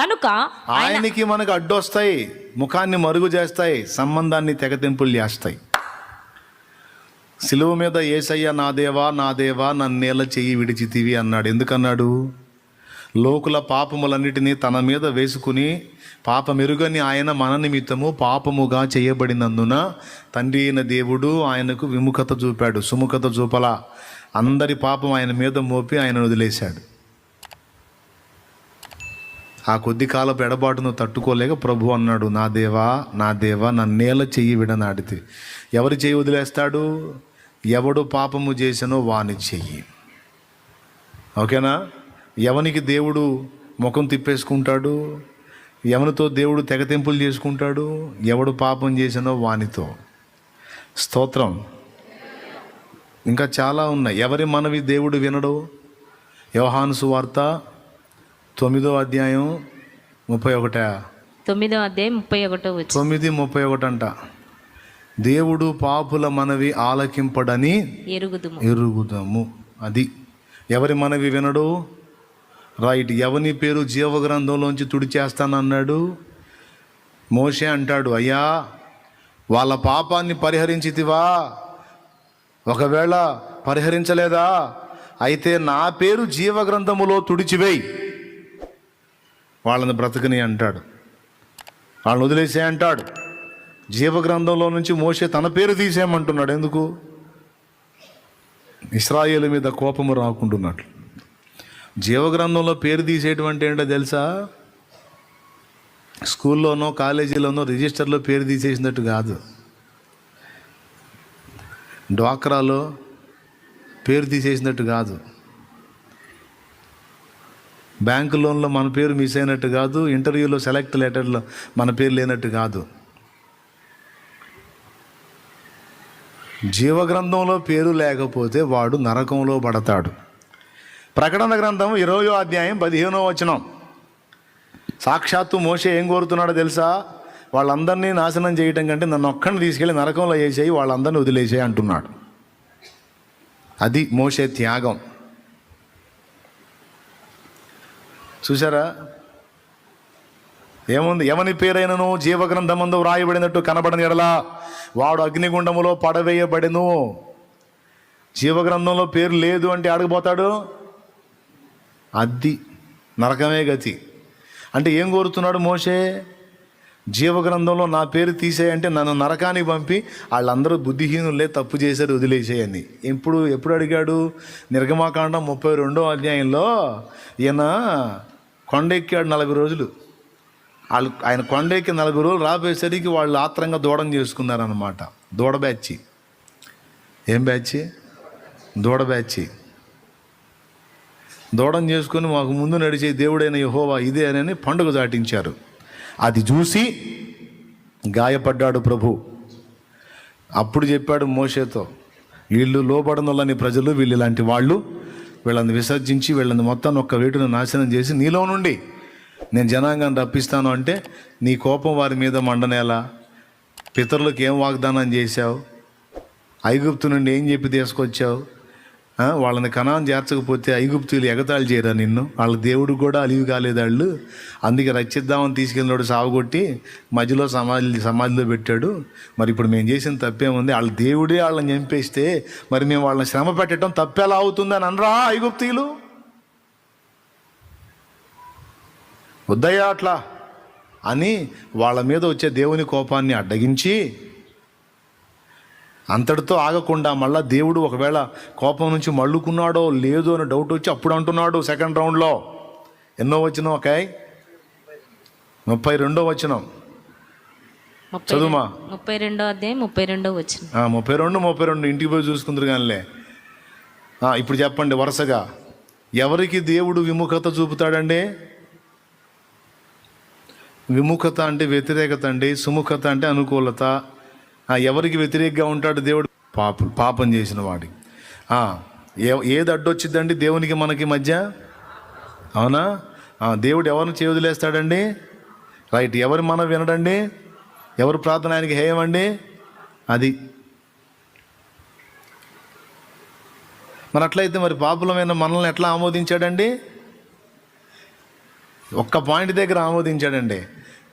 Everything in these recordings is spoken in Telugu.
గనుక ఆయనకి మనకు అడ్డొస్తాయి ముఖాన్ని మరుగు చేస్తాయి సంబంధాన్ని తెగతింపులు చేస్తాయి. సిలువ మీద ఏసయ్య నా దేవా నా దేవా నన్నేల చెయ్యి విడిచితివి అన్నాడు. ఎందుకన్నాడు? లోకుల పాపములన్నిటినీ తన మీద వేసుకుని పాపమెరుగని ఆయన మన నిమిత్తము పాపముగా చేయబడినందున తండ్రి అయిన దేవుడు ఆయనకు విముఖత చూపాడు. సుముఖత చూపలా. అందరి పాపం ఆయన మీద మోపి ఆయన వదిలేశాడు. ఆ కొద్ది కాలపు ఎడబాటును తట్టుకోలేక ప్రభు అన్నాడు నా దేవా నా దేవా నన్నేల చెయ్యి విడనాడితే ఎవరి చెయ్యి వదిలేస్తాడు? ఎవడు పాపము చేసినో వాని చెయ్యి. ఓకేనా? ఎవనికి దేవుడు ముఖం తిప్పేసుకుంటాడు? ఎవరితో దేవుడు తెగతెంపులు చేసుకుంటాడు? ఎవడు పాపం చేసినో వానితో. స్తోత్రం. ఇంకా చాలా ఉన్నాయి. ఎవరి మనవి దేవుడు వినడు? యోహాను సువార్త తొమ్మిదో అధ్యాయం ముప్పై ఒకట. తొమ్మిదో అధ్యాయం ముప్పై ఒకటో తొమ్మిది ముప్పై ఒకటి అంట దేవుడు పాపుల మనవి ఆలకింపడని ఎరుగుదుము. ఎరుగుదాము. అది ఎవరి మనవి వినడు? రైట్ ఎవని పేరు జీవగ్రంథంలోంచి తుడిచేస్తానన్నాడు మోషే అంటాడు అయ్యా వాళ్ళ పాపాన్ని పరిహరించితివా? ఒకవేళ పరిహరించలేదా? అయితే నా పేరు జీవగ్రంథములో తుడిచివేయి. వాళ్ళని బ్రతకని అంటాడు. వాళ్ళని వదిలేసే అంటాడు. జీవగ్రంథంలో నుంచి మోసే తన పేరు తీసేయమంటున్నాడు. ఎందుకు? ఇస్రాయేల్ మీద కోపము రాకుంటున్నట్లు జీవగ్రంథంలో పేరు తీసేటువంటి ఏంటో తెలుసా? స్కూల్లోనో కాలేజీలోనో రిజిస్టర్లో పేరు తీసేసినట్టు కాదు. డ్వాక్రాలో పేరు తీసేసినట్టు కాదు. బ్యాంకు లోన్లో మన పేరు మిస్ అయినట్టు కాదు ఇంటర్వ్యూలో సెలెక్ట్ లెటర్లో మన పేరు లేనట్టు కాదు. జీవగ్రంథంలో పేరు లేకపోతే వాడు నరకంలో పడతాడు. ప్రకటన గ్రంథం ఇరవయో అధ్యాయం పదిహేనో వచనం. సాక్షాత్తు మోసే ఏం కోరుతున్నాడో తెలుసా? వాళ్ళందరినీ నాశనం చేయటం కంటే నన్ను ఒక్కడిని తీసుకెళ్ళి నరకంలో వేసేయి వాళ్ళందరినీ వదిలేసేయి అంటున్నాడు. అది మోసే త్యాగం. చూసారా ఏముంది? ఎవని పేరైనను జీవగ్రంథమందు వ్రాయబడినట్టు కనబడని ఎడలా వాడు అగ్నిగుండములో పడవేయబడెను. జీవగ్రంథంలో పేరు లేదు అంటే అడగబోతాడు అద్ది. నరకమే గతి. అంటే ఏం కోరుతున్నాడు మోషే? జీవగ్రంథంలో నా పేరు తీసేయంటే నన్ను నరకానికి పంపి వాళ్ళందరూ బుద్ధిహీనులే తప్పు చేశారు వదిలేసేయని ఎప్పుడు ఎప్పుడు అడిగాడు? నిర్గమాకాండం ముప్పై రెండో అధ్యాయంలో. ఈయన కొండెక్కాడు నలభై రోజులు. వాళ్ళు ఆయన కొండెక్కి నలభై రోజులు రాబోయేసరికి వాళ్ళు ఆత్రంగా దూడం చేసుకున్నారనమాట దూడ బ్యాచి. ఏం బ్యాచి? దూడ బ్యాచి. దూడం చేసుకొని మాకు ముందు నడిచే దేవుడైన యహోవా ఇదే అని పండుగ దాటించారు. అది చూసి గాయపడ్డాడు ప్రభు. అప్పుడు చెప్పాడు మోషేతో వీళ్ళు లోపడనొల్లని ప్రజలు వీళ్ళు ఇలాంటి వాళ్ళు వీళ్ళని విసర్జించి వీళ్ళని మొత్తం ఒక్క వేటును నాశనం చేసి నీలో నుండి నేను జనాంగాన్ని రప్పిస్తాను అంటే నీ కోపం వారి మీద మండనేలా? పితరులకు ఏం వాగ్దానం చేశావు? ఐగుప్తు నుండి ఏం చెప్పి తీసుకొచ్చావు? వాళ్ళని కణాన్ని చేర్చకపోతే ఐగుప్తులు ఎగతాళి చేయరా నిన్ను? వాళ్ళ దేవుడు కూడా అలివి కాలేదు వాళ్ళు అందుకే రక్షిద్దామని తీసుకెళ్ళినాడు సాగుకొట్టి మధ్యలో సమాధి సమాధిలో పెట్టాడు. మరి ఇప్పుడు మేము చేసిన తప్పేముంది? వాళ్ళ దేవుడే వాళ్ళని చంపేస్తే మరి మేము వాళ్ళని శ్రమ పెట్టడం తప్పేలా అవుతుందని అనరా ఐగుప్తీయులు వద్దయ్యా అట్లా అని వాళ్ళ మీద వచ్చే దేవుని కోపాన్ని అడ్డగించి అంతటితో ఆగకుండా మళ్ళా దేవుడు ఒకవేళ కోపం నుంచి మళ్ళుకున్నాడో లేదో అని డౌట్ వచ్చి అప్పుడు అంటున్నాడు సెకండ్ రౌండ్లో ఎన్నో వచ్చిన ఓకే? ముప్పై రెండో వచ్చినాం ముప్పై చదువుమా? ముప్పై రెండో అధ్యాయం ముప్పై రెండో వచ్చిన ముప్పై రెండు ముప్పై రెండు ఇంటికి పోయి చూసుకుందరు కానిలే. ఇప్పుడు చెప్పండి వరుసగా. ఎవరికి దేవుడు విముఖత చూపుతాడండి? విముఖత అంటే వ్యతిరేకత అండి సుముఖత అంటే అనుకూలత. ఎవరికి వ్యతిరేకంగా ఉంటాడు దేవుడు? పాప పాపం చేసిన వాడికి ఏ ఏది అడ్డొచ్చిద్దండి దేవునికి మనకి మధ్య? అవునా? దేవుడు ఎవరిని చేయవదిలేస్తాడండి రైట్ ఎవరి మనం వినడండి? ఎవరు ప్రార్థన ఆయనకి హేయమండి? అది. మరి అట్లయితే మరి పాపులమైన మనల్ని ఎట్లా ఆమోదించాడండి? ఒక్క పాయింట్ దగ్గర ఆమోదించాడండి.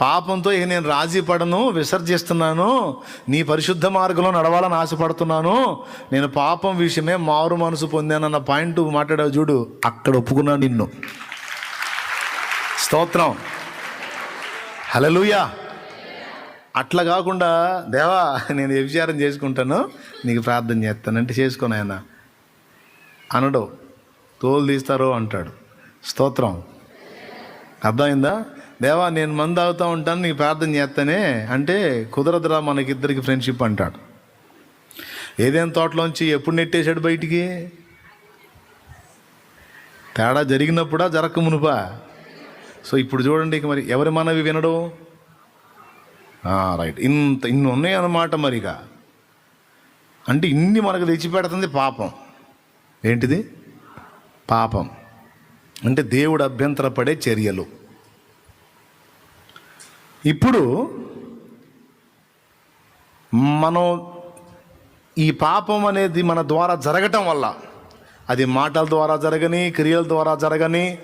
పాపంతో ఇక నేను రాజీ పడను విసర్జిస్తున్నాను నీ పరిశుద్ధ మార్గంలో నడవాలని ఆశపడుతున్నాను. నేను పాపం విషయమే మారు మనసు పొందానన్న పాయింట్ మాట్లాడావు చూడు అక్కడ ఒప్పుకున్నాను నిన్ను. స్తోత్రం. హలలుయా అట్లా కాకుండా దేవా నేను వ్యభిచారం చేసుకుంటాను నీకు ప్రార్థన చేస్తాను. అంటే చేసుకోను ఆయన అనడు తోలు తీస్తారు అంటాడు. స్తోత్రం. అర్థమైందా? దేవా నేను మందు తాగుతూ ఉంటాను నీకు ప్రార్థన చేస్తానే అంటే కుదరదురా మనకిద్దరికి ఫ్రెండ్షిప్ అంటాడు. ఏదేం తోటలోంచి ఎప్పుడు నెట్టేశాడు బయటికి? తేడా జరిగినప్పుడా జరగక మునుపా? సో ఇప్పుడు చూడండి ఇక మరి ఎవరి మనవి వినడు? రైట్. ఇంత ఇన్ని ఉన్నాయి అన్నమాట మరిగా. అంటే ఇన్ని మనకు తెచ్చిపెడుతుంది పాపం. ఏంటిది? పాపం. అంటే దేవుడు అభ్యంతరపడే చర్యలు. ఇప్పుడు మనం ఈ పాపం అనేది మన ద్వారా జరగటం వల్ల అది మాటల ద్వారా జరగని క్రియల ద్వారా జరగని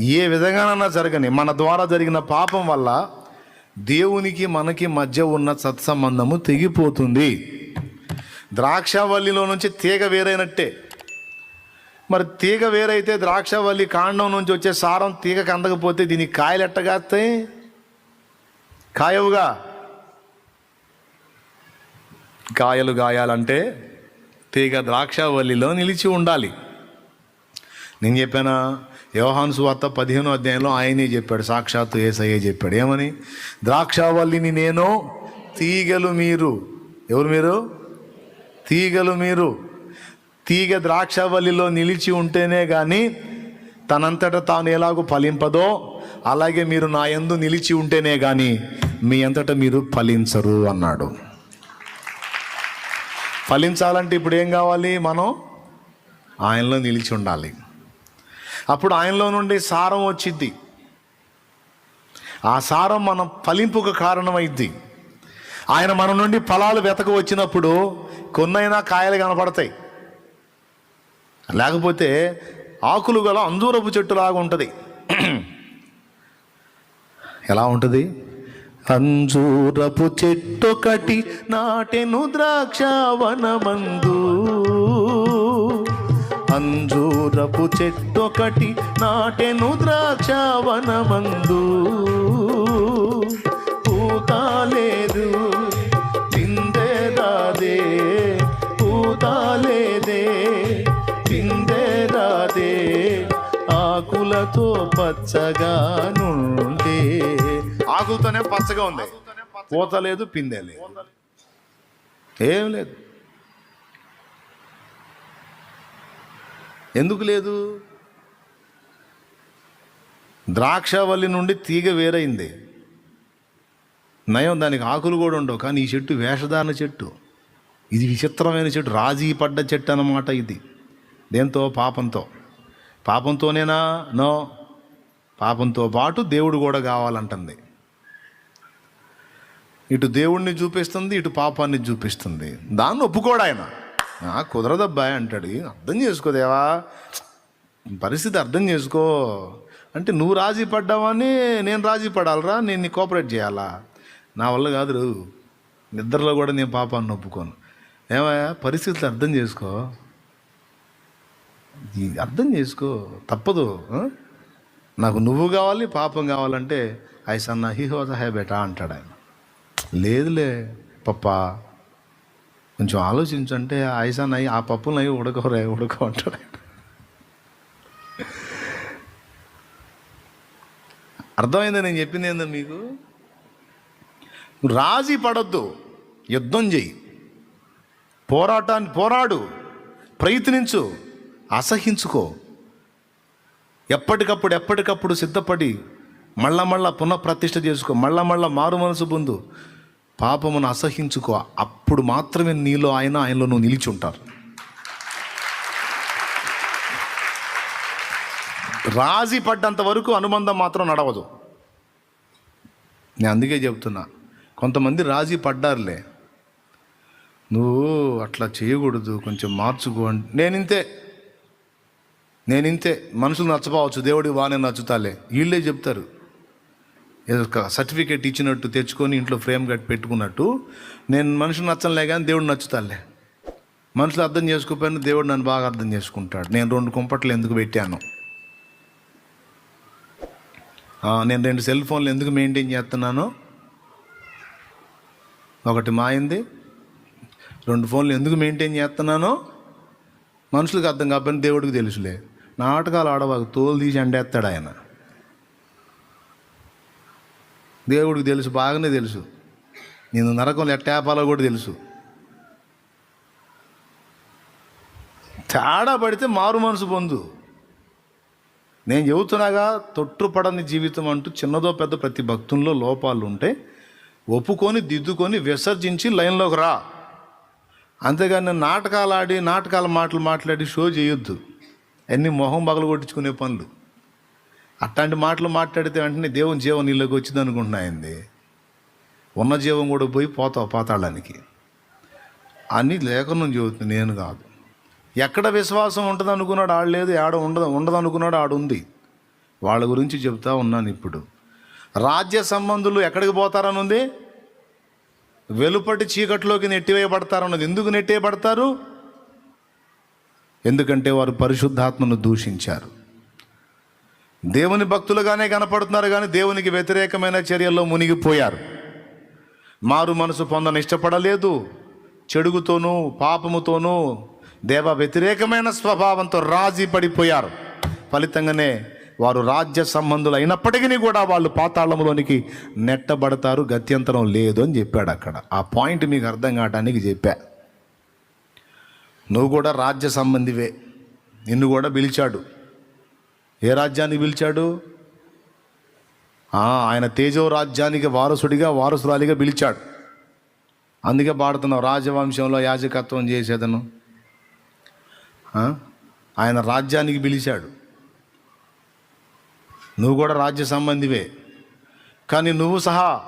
ఏ విధంగానైనా జరగని మన ద్వారా జరిగిన పాపం వల్ల దేవునికి మనకి మధ్య ఉన్న సత్సంబంధము తెగిపోతుంది. ద్రాక్షవల్లిలో నుంచి తీగ వేరైనట్టే. మరి తీగ వేరైతే ద్రాక్షవల్లి కాండం నుంచి వచ్చే సారం తీగ కందకపోతే దీనికి కాయలు ఎట్టగాస్తాయి కాయవుగా. కాయలు గాయాలంటే తీగ ద్రాక్షవల్లిలో నిలిచి ఉండాలి. నేను చెప్పానా? యోహాను సువార్త పదిహేనో అధ్యాయంలో ఆయనే చెప్పాడు సాక్షాత్తు ఏసయ్యే చెప్పాడు. ఏమని? ద్రాక్షవల్లిని నేను తీగలు మీరు. ఎవరు మీరు? తీగలు మీరు. తీగ ద్రాక్షవల్లిలో నిలిచి ఉంటేనే కానీ తనంతట తాను ఎలాగో ఫలింపదో అలాగే మీరు నా ఎందు నిలిచి ఉంటేనే కానీ మీ అంతటా మీరు ఫలించరు అన్నాడు. ఫలించాలంటే ఇప్పుడు ఏం కావాలి మనం? ఆయనలో నిలిచి ఉండాలి. అప్పుడు ఆయనలో నుండి సారం వచ్చిద్ది. ఆ సారం మనం ఫలింపుకు కారణమైద్ది. ఆయన మన నుండి ఫలాలు వెతక వచ్చినప్పుడు కొన్నైనా కాయలు కనపడతాయి. లేకపోతే ఆకులు గల అంజూరపు చెట్టులాగా ఉంటుంది. ఎలా ఉంటుంది? అంజూరపు చెట్టొకటి నాటెను ద్రాక్షవనమందు. అంజూరపు చెట్టొకటి నాటెను ద్రాక్షవనమందు. పూతా పచ్చగా నుండి. ఆకులతోనే పచ్చగా ఉంది. పూత లేదు పిందె లేదు. ఏం లేదు. ఎందుకు లేదు? ద్రాక్షవల్లి నుండి తీగ వేరైంది. నయం దానికి ఆకులు కూడా ఉండవు కానీ ఈ చెట్టు వేషధారణ చెట్టు. ఇది విచిత్రమైన చెట్టు రాజీ పడ్డ చెట్టు అన్నమాట ఇది. దేంతో? పాపంతో. పాపంతోనేనా? నో. పాపంతో పాటు దేవుడు కూడా కావాలంటుంది. ఇటు దేవుణ్ణి చూపిస్తుంది ఇటు పాపాన్ని చూపిస్తుంది. దాన్ని ఒప్పుకోడు ఆయన. కుదరదబ్బాయి అంటాడు. అర్థం చేసుకోదేవా పరిస్థితి అర్థం చేసుకో. అంటే నువ్వు రాజీ పడ్డావని నేను రాజీ పడాలరా నేను నీ కోఆపరేట్ చేయాలా? నా వల్ల కాదు నిద్రలో కూడా నేను పాపాన్ని ఒప్పుకోను. ఏమయ్యా పరిస్థితులు అర్థం చేసుకో. అర్థం చేసుకో. తప్పదు నాకు నువ్వు కావాలి పాపం కావాలంటే ఐసన్న హీ హోజ హై బెటా అంటాడు ఆయన. లేదులే పప్ప కొంచెం ఆలోచించంటే ఐసన్ అయ్యి ఆ పప్పులు అయ్యి ఉడకరే ఉడక అంటాడు ఆయన. అర్థమైందా నేను చెప్పింది ఏందో మీకు? రాజీ పడద్దు యుద్ధం చెయ్యి. పోరాటాన్ని పోరాడు ప్రయత్నించు అసహించుకో. ఎప్పటికప్పుడు ఎప్పటికప్పుడు సిద్ధపడి మళ్ళా మళ్ళా పునఃప్రతిష్ఠ చేసుకో మళ్ళా మళ్ళా మారు మనసు పొందు. పాపమును అసహించుకో అప్పుడు మాత్రమే నీలో ఆయన ఆయనలో నువ్వు నిలిచి ఉంటారు రాజీ పడ్డంత వరకు అనుబంధం మాత్రం నడవదు. నేను అందుకే చెప్తున్నా కొంతమంది రాజీ పడ్డారులే. నువ్వు అట్లా చేయకూడదు కొంచెం మార్చుకో అంటే నేను ఇంతే నేను ఇంతే మనుషులు నచ్చపోవచ్చు దేవుడికి బాగానే నచ్చుతాలే. వీళ్ళే చెప్తారు. ఏదో ఒక సర్టిఫికేట్ ఇచ్చినట్టు తెచ్చుకొని ఇంట్లో ఫ్రేమ్ కట్టి పెట్టుకున్నట్టు నేను మనుషులు నచ్చలే కానీ దేవుడు నచ్చుతాలే. మనుషులు అర్థం చేసుకోకపోయినా దేవుడు నన్ను బాగా అర్థం చేసుకుంటాడు. నేను రెండు కుంపట్లు ఎందుకు పెట్టాను? నేను రెండు సెల్ ఫోన్లు ఎందుకు మెయింటైన్ చేస్తున్నాను? ఒకటి మాయింది రెండు ఫోన్లు ఎందుకు మెయింటైన్ చేస్తున్నానో మనుషులకు అర్థం కాబట్టి దేవుడికి తెలుసులే. నాటకాలు ఆడవాకు తోలు తీసి అండేస్తాడు ఆయన. దేవుడికి తెలుసు బాగానే తెలుసు. నేను నరకంలో ఎట్టాపాలో కూడా తెలుసు. తేడా పడితే మారు మనసు పొందు. నేను చెబుతున్నాగా తొట్టుపడని జీవితం అంటూ చిన్నదో పెద్ద ప్రతి భక్తుల్లో లోపాలు ఉంటే ఒప్పుకొని దిద్దుకొని విసర్జించి లైన్లోకి రా. అంతేగాని నాటకాలు ఆడి నాటకాల మాటలు మాట్లాడి షో చేయొద్దు. అన్నీ మొహం పగలు కొట్టించుకునే పనులు. అట్లాంటి మాటలు మాట్లాడితే వెంటనే దేవుని జీవం నీళ్ళకి వచ్చింది అనుకుంటున్నాయింది ఉన్న జీవం కూడా పోయి పోతావు పాతాళానికి. అని లేఖనం చెబుతుంది నేను కాదు. ఎక్కడ విశ్వాసం ఉంటుంది అనుకున్నాడు ఆడు లేదు ఆడ ఉండదు ఉండదు అనుకున్నాడు ఆడు ఉంది. వాళ్ళ గురించి చెప్తా ఉన్నాను ఇప్పుడు. రాజ్య సంబంధులు ఎక్కడికి పోతారనుంది? వెలుపటి చీకట్లోకి నెట్టివేయబడతారన్నది. ఎందుకు నెట్టివేయబడతారు? ఎందుకంటే వారు పరిశుద్ధాత్మను దూషించారు. దేవుని భక్తులుగానే కనపడుతున్నారు కానీ దేవునికి వ్యతిరేకమైన చర్యల్లో మునిగిపోయారు. మారు మనసు పొందని ఇష్టపడలేదు. చెడుగుతోనూ పాపముతోనూ దేవ వ్యతిరేకమైన స్వభావంతో రాజీ పడిపోయారు. ఫలితంగానే వారు రాజ్య సంబంధులు అయినప్పటికీ కూడా వాళ్ళు పాతాళంలోనికి నెట్టబడతారు గత్యంతరం లేదు అని చెప్పాడు అక్కడ. ఆ పాయింట్ మీకు అర్థం కావడానికి చెప్పా. నువ్వు కూడా రాజ్య సంబంధివే. నిన్ను కూడా పిలిచాడు. ఏ రాజ్యానికి పిలిచాడు? ఆయన తేజో రాజ్యానికి వారసుడిగా వారసురాలిగా పిలిచాడు. అందుకే పాడుతున్నావు రాజవంశంలో యాజకత్వం చేసేదను. ఆయన రాజ్యానికి పిలిచాడు. నువ్వు కూడా రాజ్య సంబంధివే. కానీ నువ్వు సహా